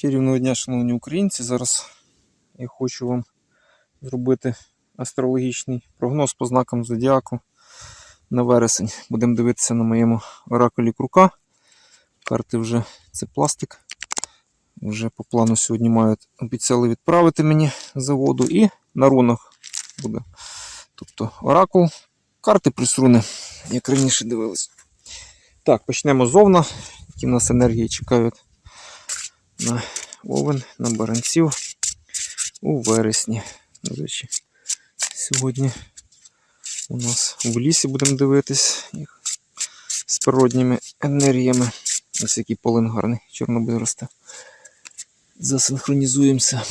Чарівного дня, шановні українці. Зараз я хочу вам зробити астрологічний прогноз по знакам зодіаку на вересень. Будемо дивитися на моєму оракулі крука. Карти вже це пластик. Вже по плану сьогодні мають обіцяли відправити мені з заводу. І на рунах буде. Тобто оракул, карти плюс руни, як раніше дивились. Так, почнемо зовна, які в нас енергії чекають на овен, на баранців у вересні. До речі, сьогодні у нас в лісі будемо дивитись їх з природніми енергіями. Ось який полин гарний, чорнобиль росте. Засинхронізуємося.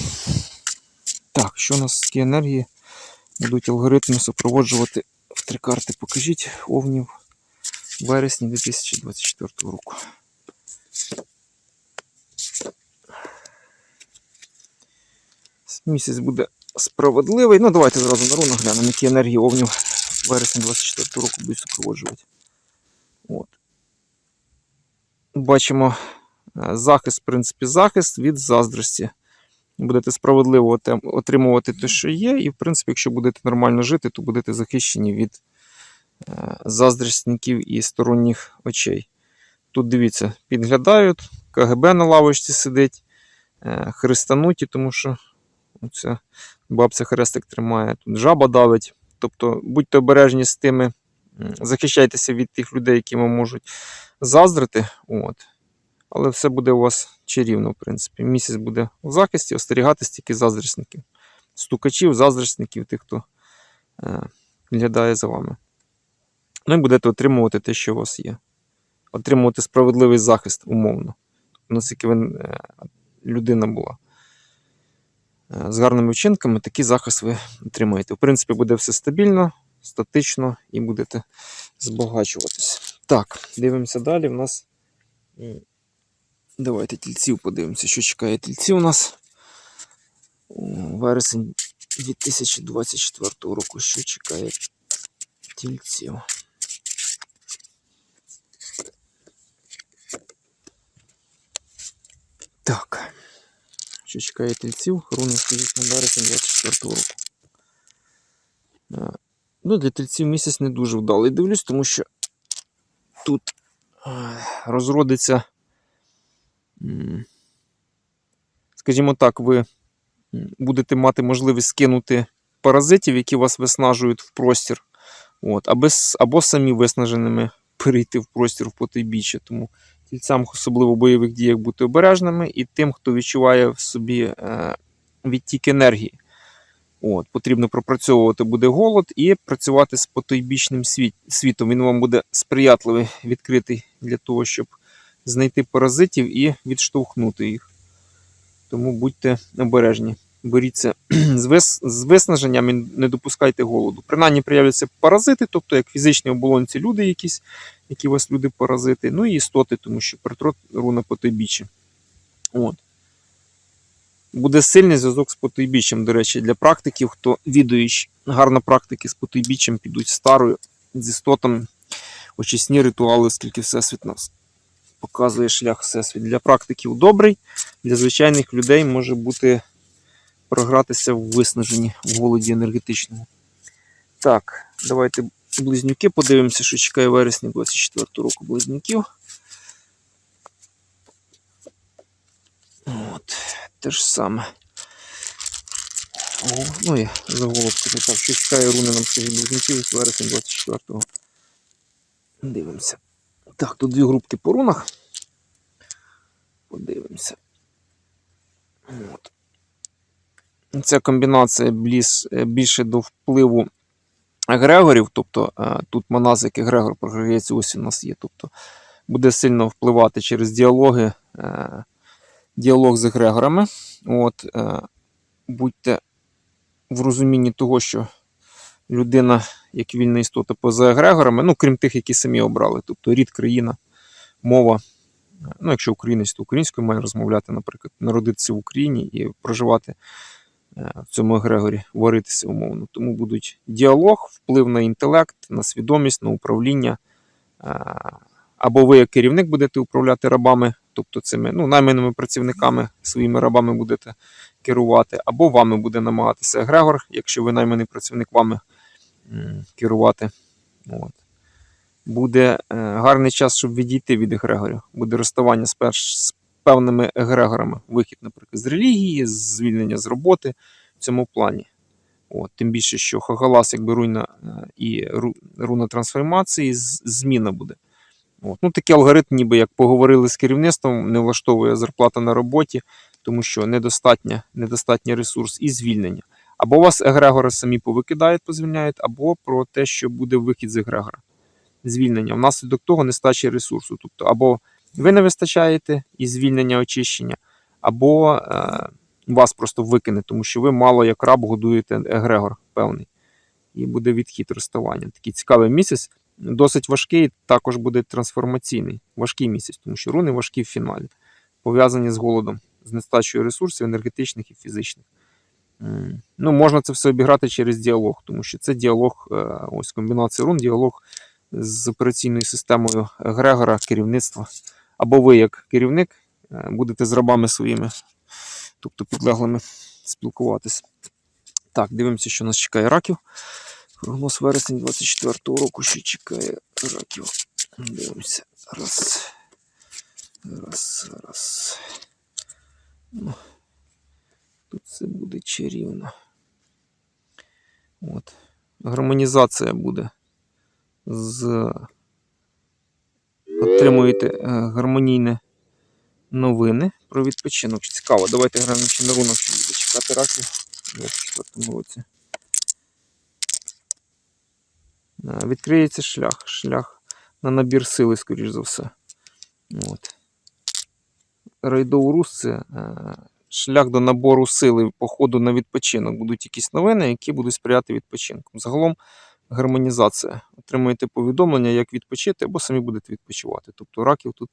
Так, що у нас такі енергії будуть алгоритми супроводжувати в три карти. Покажіть овнів вересні 2024 року. Місяць буде справедливий. Ну, давайте зразу на рунок глянемо, які енергії овнів в вересні 24 року будуть супроводжувати. От. Бачимо е, захист, в принципі, захист від заздрості. Будете справедливо отримувати те, що є, і, в принципі, якщо будете нормально жити, то будете захищені від е, заздрісників і сторонніх очей. Тут дивіться, підглядають, КГБ на лавочці сидить, е, хрестануті, тому що Оця бабця хрестик тримає, тут жаба давить. Тобто будьте обережні з тими, захищайтеся від тих людей, які вам можуть заздрити. От. Але все буде у вас чарівно, в принципі. Місяць буде у захисті, остерігатись тільки заздрісників. Стукачів, заздрісників, тих, хто е, глядає за вами. Ну і будете отримувати те, що у вас є. Отримувати справедливий захист умовно. Наскільки ви е, людина була з гарними вчинками, такий захист ви отримаєте. В принципі, буде все стабільно, статично і будете збагачуватись. Так, дивимося далі. У нас. Давайте тільців подивимося, що чекає тільців у нас. Вересень 2024 року. Що чекає тільців? Так. Що чекає тільців? Руни на вересень 24 року. Ну, для тільців місяць не дуже вдалий. Дивлюсь, тому що тут е, розродиться, скажімо так, ви будете мати можливість скинути паразитів, які вас виснажують в простір. От, або, або самі виснаженими перейти в простір в потойбіччя. Тому тільцям, особливо в бойових діях, бути обережними, і тим, хто відчуває в собі е, відтік енергії. От, потрібно пропрацьовувати буде голод і працювати з потойбічним світ, світом. Він вам буде сприятливий, відкритий для того, щоб знайти паразитів і відштовхнути їх. Тому будьте обережні. Боріться з, вис, з виснаженням і не допускайте голоду. Принаймні проявляться паразити, тобто як фізичні оболонці люди якісь, які у вас люди паразити, ну і істоти, тому що притрот руна потойбіччя. От. Буде сильний зв'язок з потойбіччям, до речі, для практиків, хто відуючи гарно практики з потойбіччям підуть старою з істотами, очисні ритуали, оскільки Всесвіт нас показує шлях Всесвіт. Для практиків добрий, для звичайних людей може бути програтися в виснаженні, в голоді енергетичному. Так, давайте близнюки подивимося, що чекає в вересні 24 року близнюків. От, те ж саме. О, ну і заголовок скажу так, що чекає руни нам скажіть близнюків з вересня 24-го. Дивимося. Так, тут дві групки по рунах. Подивимося. От. Ця комбінація е, більше до впливу егрегорів, тобто е, тут Манас, як егрегор програється, ось у нас є. Тобто буде сильно впливати через діалоги, е, діалог з егрегорами. От, будьте в розумінні того, що людина, як вільна істота поза егрегорами, ну, крім тих, які самі обрали, тобто рід, країна, мова. Ну, якщо українець, то українською має розмовляти, наприклад, народитися в Україні і проживати в цьому егрегорі, варитися умовно. Тому будуть діалог, вплив на інтелект, на свідомість, на управління. Е, Або ви, як керівник, будете управляти рабами тобто цими ну, найманими працівниками, своїми рабами будете керувати, або вами буде намагатися егрегор, якщо ви найманий працівник вами керувати. От. Буде е, гарний час, щоб відійти від егрегорів. Буде розставання з, з певними егрегорами. Вихід, наприклад, з релігії, звільнення з роботи в цьому плані. От, тим більше, що Хагалас, якби руйна е, і руна трансформації, зміна буде. От. Ну, такий алгоритм, ніби як поговорили з керівництвом, не влаштовує зарплата на роботі, тому що недостатня, недостатній ресурс і звільнення. Або вас егрегори самі повикидають, позвільняють, або про те, що буде вихід з егрегора. Звільнення. Внаслідок того нестачі ресурсу. Тобто, або ви не вистачаєте і звільнення очищення, або е, вас просто викине, тому що ви мало як раб годуєте егрегор певний. І буде відхід розставання. Такий цікавий місяць, досить важкий, також буде трансформаційний. Важкий місяць, тому що руни важкі в фіналі, пов'язані з голодом, з нестачею ресурсів енергетичних і фізичних. Ну, можна це все обіграти через діалог, тому що це діалог, е, ось комбінація рун, діалог з операційною системою Грегора, керівництва. Або ви, як керівник, е, будете з рабами своїми, тобто підлеглими, спілкуватися. Так, дивимося, що нас чекає раків. Прогноз вересень 24-го року, що чекає раків. Дивимося. Раз. Раз, раз. Ну, тут це буде чарівно. От. Гармонізація буде з. Отримуєте е, гармонійне новини про відпочинок. Цікаво, давайте граємо ще на рунок, що буде чекати раків у 24 році. Е, Відкриється шлях. Шлях на набір сили, скоріш за все. От. Рейдоурус це е, шлях до набору сили, походу на відпочинок. Будуть якісь новини, які будуть сприяти відпочинку. Загалом гармонізація. Отримуєте повідомлення, як відпочити, або самі будете відпочивати. Тобто раків тут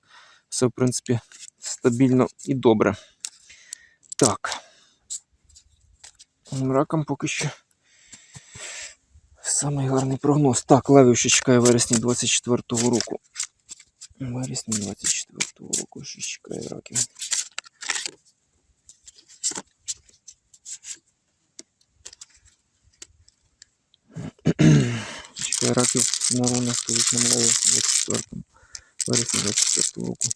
все, в принципі, стабільно і добре. Так. Ракам поки що. Самий гарний прогноз. Так, левів ще чекає вересні 24-го року. Вересні 24-го року що чекає раків. Чекає раків на рунах, нам левів 24 вересня 24 року.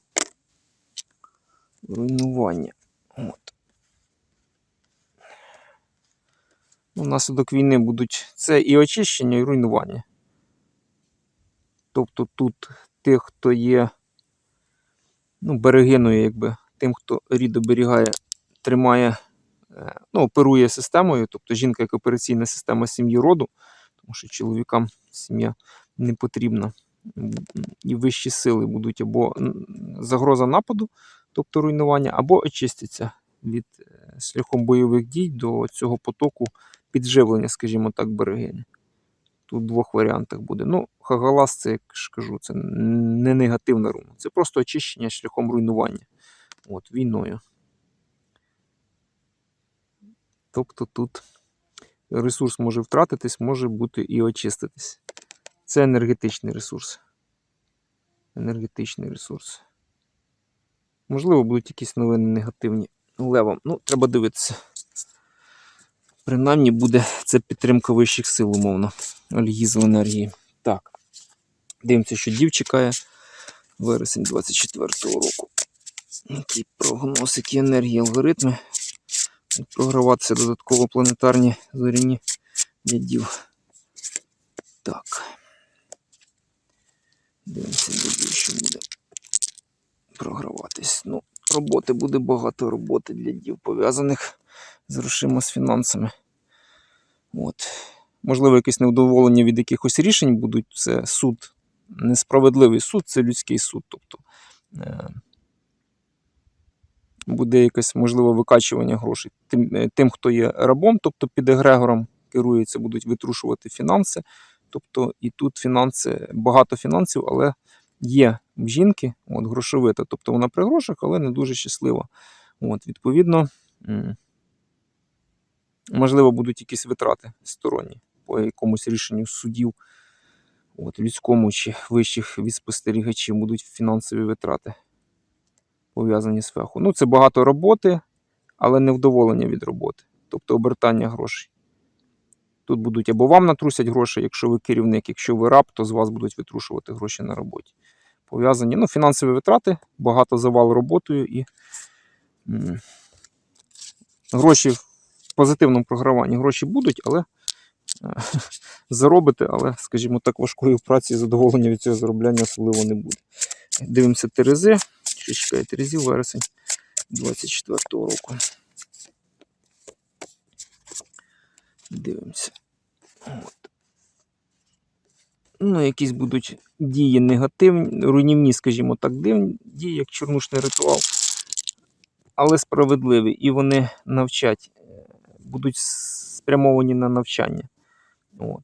Руйнування. От. Ну, Внаслідок війни будуть це і очищення, і руйнування. Тобто тут тих, хто є ну, берегиною, якби, тим, хто рід оберігає, тримає, е, ну, оперує системою, тобто жінка як операційна система сім'ї роду, тому що чоловікам сім'я не потрібна. І вищі сили будуть або загроза нападу, тобто руйнування, або очистяться від е, шляхом бойових дій до цього потоку підживлення, скажімо так, берегині. Тут в двох варіантах буде. Ну, Хагалас, це, як ж кажу, це не негативна руна. Це просто очищення шляхом руйнування. От, війною. Тобто тут ресурс може втратитись, може бути і очиститись. Це енергетичний ресурс. Енергетичний ресурс. Можливо, будуть якісь новини негативні левом. Ну, треба дивитися. Принаймні буде це підтримка вищих сил, умовно. Альгізу енергії. Так. Дивимося, що дів чекає вересень 24-го року. Який прогноз, які енергії, алгоритми. Програватися додатково планетарні зоряні для дів. Так. Дивимося, дів, що буде програватись. Ну, роботи буде багато роботи для дів, пов'язаних з грошима, з фінансами. От. Можливо, якесь невдоволення від якихось рішень будуть. Це суд, несправедливий суд, це людський суд. Тобто е, буде якесь можливе викачування грошей. Тим, е, тим, хто є рабом, тобто під егрегором керується, будуть витрушувати фінанси. Тобто і тут фінанси, багато фінансів, але є в жінки от, грошовита. Тобто вона при грошах, але не дуже щаслива. От, відповідно. можливо, будуть якісь витрати сторонні по якомусь рішенню судів, от, людському чи вищих від спостерігачів будуть фінансові витрати. Пов'язані з феху. Ну, це багато роботи, але не вдоволення від роботи, тобто обертання грошей. Тут будуть або вам натрусять гроші, якщо ви керівник, якщо ви раб, то з вас будуть витрушувати гроші на роботі. Пов'язані ну, фінансові витрати, багато завал роботою і м, гроші в позитивному програванні гроші будуть, але е, заробите, але, скажімо так, важкою працею задоволення від цього заробляння особливо не буде. Дивимося Терези. Що чекає Терезів вересень 24-го року. Дивимося. От. Ну, якісь будуть дії негативні, руйнівні, скажімо так, дії, як чорнушний ритуал, але справедливі. І вони навчать, е, будуть спрямовані на навчання. От.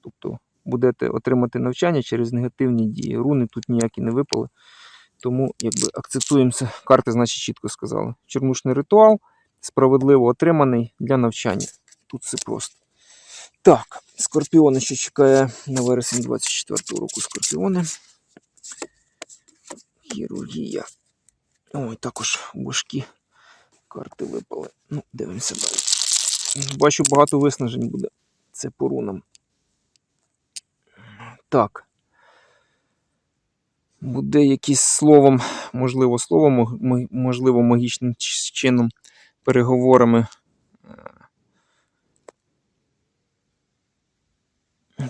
Тобто будете отримати навчання через негативні дії. Руни тут ніякі не випали. Тому якби акцентуємося. Карти, значить, чітко сказали. Чорнушний ритуал справедливо отриманий для навчання. Тут все просто. Так, скорпіони ще чекає на вересень 24-го року скорпіони. Хірургія. Ой, також важкі карти випали. Ну, дивимося далі. Бачу, багато виснажень буде. Це по рунам. Так. Буде якийсь словом, можливо, словом, можливо, магічним чином, переговорами. е,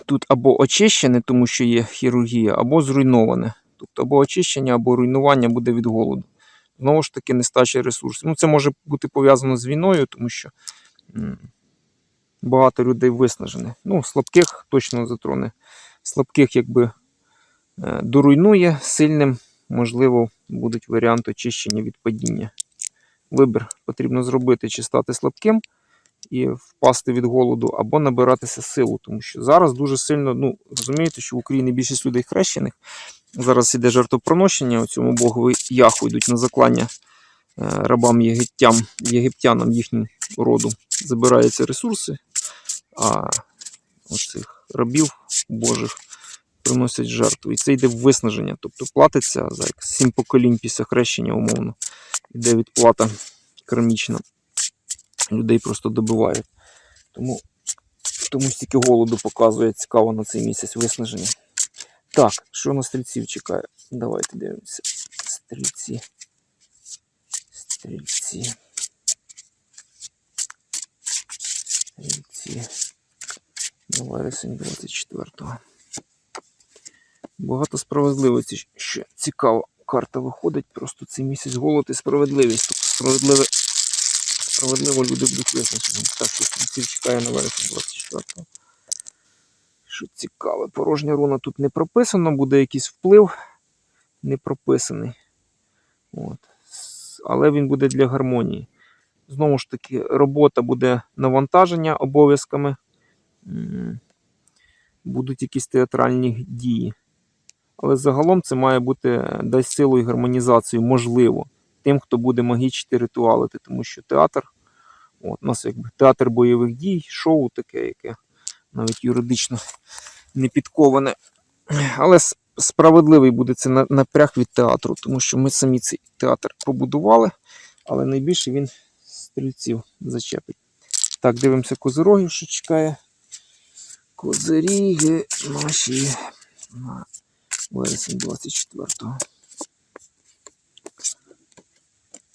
Тут або очищене, тому що є хірургія, або зруйноване. Тобто або очищення, або руйнування буде від голоду. Знову ж таки, нестача ресурсів. Ну, це може бути пов'язано з війною, тому що багато людей виснажених. Ну, слабких точно затроне. Слабких, якби доруйнує, сильним, можливо, будуть варіанти очищення від падіння. Вибір потрібно зробити, чи стати слабким і впасти від голоду, або набиратися силу. Тому що зараз дуже сильно, ну, розумієте, що в Україні більшість людей хрещених. Зараз іде жертвопроношення, у цьому богові яху йдуть на заклання е, рабам єгиптям, єгиптянам їхнім роду. Забираються ресурси, а оцих рабів Божих приносять жертву. І це йде виснаження. Тобто платиться за сім поколінь після хрещення, умовно. Іде відплата кармічна. Людей просто добивають. Тому, тому стільки голоду показує цікаво на цей місяць виснаження. Так, що на стрільців чекає? Давайте дивимося. Стрільці. Стрільці. Стрільці. На вересень 24-го. Багато справедливості. Ще цікава карта виходить. Просто цей місяць голод і справедливість. Тобто справедливе, справедливо люди будуть визначені. Так, що стрільців чекає на вересень 24-го. Що цікаве, порожня руна тут не прописано, буде якийсь вплив не прописаний. От. Але він буде для гармонії. Знову ж таки, робота буде навантаження обов'язками. Будуть якісь театральні дії. Але загалом це має бути е, дасть силу і гармонізацію, можливо, тим, хто буде магічити ритуалити, тому що театр, от, у нас якби театр бойових дій, шоу таке, яке навіть юридично не підковане. Але справедливий буде це на- напряг від театру, тому що ми самі цей театр побудували, але найбільше він стрільців зачепить. Так, дивимося козирогів, що чекає. Козиріги наші на вересень 24-го.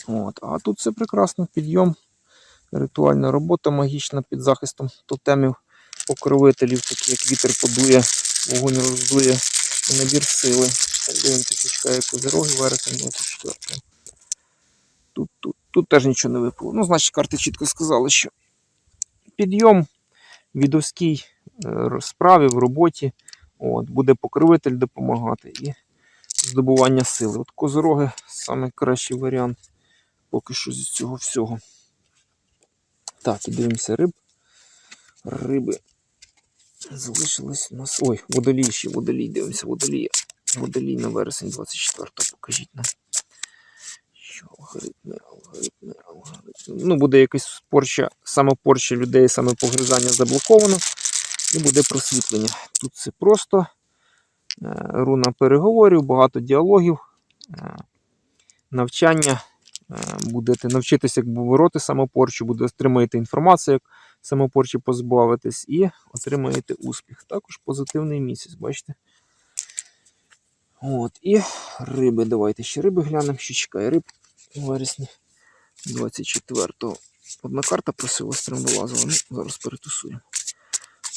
От, а тут все прекрасно. Підйом, ритуальна робота магічна під захистом тотемів покровителів, такі як вітер подує, вогонь роздує і набір сили. Дивимося, чекає козироги вересень 24. Тут, тут, тут теж нічого не випало. Ну, значить, карти чітко сказали, що підйом відовській е, справі в роботі. От, буде покровитель допомагати і здобування сили. От козороги саме кращий варіант поки що з цього всього. Так, і дивимося риб. Риби залишились у нас. Ой, водолій ще, водолій, дивимося, водолій. Водолій на вересень 24-го, покажіть нам. Що алгоритми, алгоритми, алгоритми. Ну, буде якась порча, саме порча людей, саме погризання заблоковано. І буде просвітлення. Тут все просто. Е, Руна переговорів, багато діалогів. Е, навчання. Е, Будете навчитися, як вороти самопорчу, буде отримаєте інформацію, як самопорчі позбавитись, і отримаєте успіх. Також позитивний місяць, бачите? От, і риби. Давайте ще риби глянемо, що чекає риб у вересні 24-го. Одна карта просила стрембелазова. Ну, зараз перетусуємо.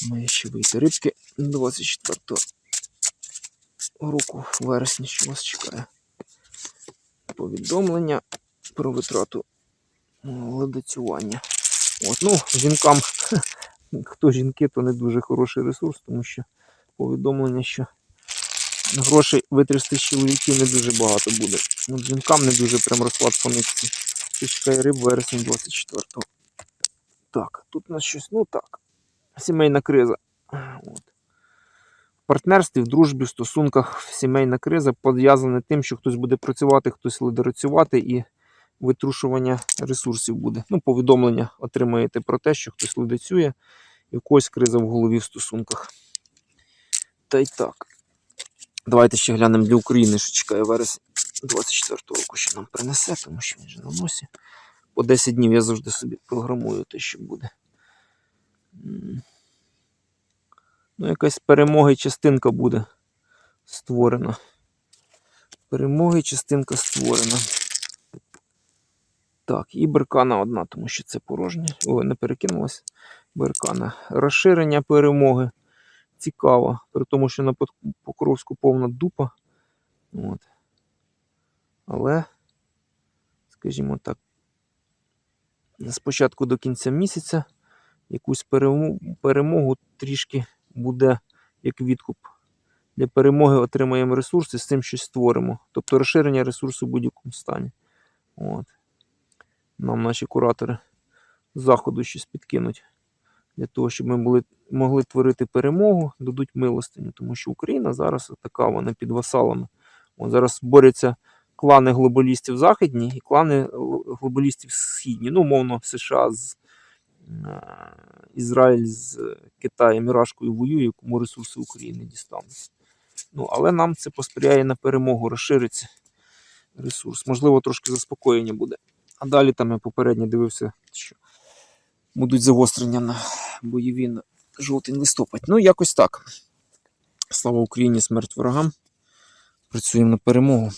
Має ще вийти рибки 24-го року в вересні, що вас чекає. Повідомлення про витрату ледацювання. От, ну, жінкам, хто жінки, то не дуже хороший ресурс, тому що повідомлення, що грошей витрясти з чоловіків не дуже багато буде. От жінкам не дуже прям розклад по нитці. Чекає риб вересень 24-го. Так, тут у нас щось, ну так. Сімейна криза. От. В партнерстві, в дружбі, в стосунках сімейна криза пов'язана тим, що хтось буде працювати, хтось лидерацювати і витрушування ресурсів буде. Ну, повідомлення отримаєте про те, що хтось лидацює, і в когось криза в голові в стосунках. Та й так. Давайте ще глянемо для України, що чекає вересень 24 року, що нам принесе, тому що він же на носі. По 10 днів я завжди собі програмую те, що буде. Ну, якась перемога і частинка буде створена. Перемоги частинка створена. Так, і беркана одна, тому що це порожнє. Ой, не перекинулась. Беркана. Розширення перемоги. Цікаво. При тому, що на Пок- Покровську повна дупа. От. Але, скажімо так, спочатку до кінця місяця якусь перемогу трішки буде як відкуп. Для перемоги отримаємо ресурси, з цим щось створимо. Тобто розширення ресурсу в будь-якому стані. От. Нам наші куратори заходу щось підкинуть. Для того, щоб ми були, могли творити перемогу, дадуть милостиню. Тому що Україна зараз така, вона під васалами. От зараз борються клани глобалістів західні і клани глобалістів східні. Ну, умовно, США з Ізраїль з Китаєм і Рашкою воює, кому ресурси України дістануться. Ну, але нам це посприяє на перемогу, розшириться ресурс. Можливо, трошки заспокоєння буде. А далі там я попередньо дивився, що будуть загострення на бойові на жовтень листопад. Ну, якось так. Слава Україні, смерть ворогам. Працюємо на перемогу.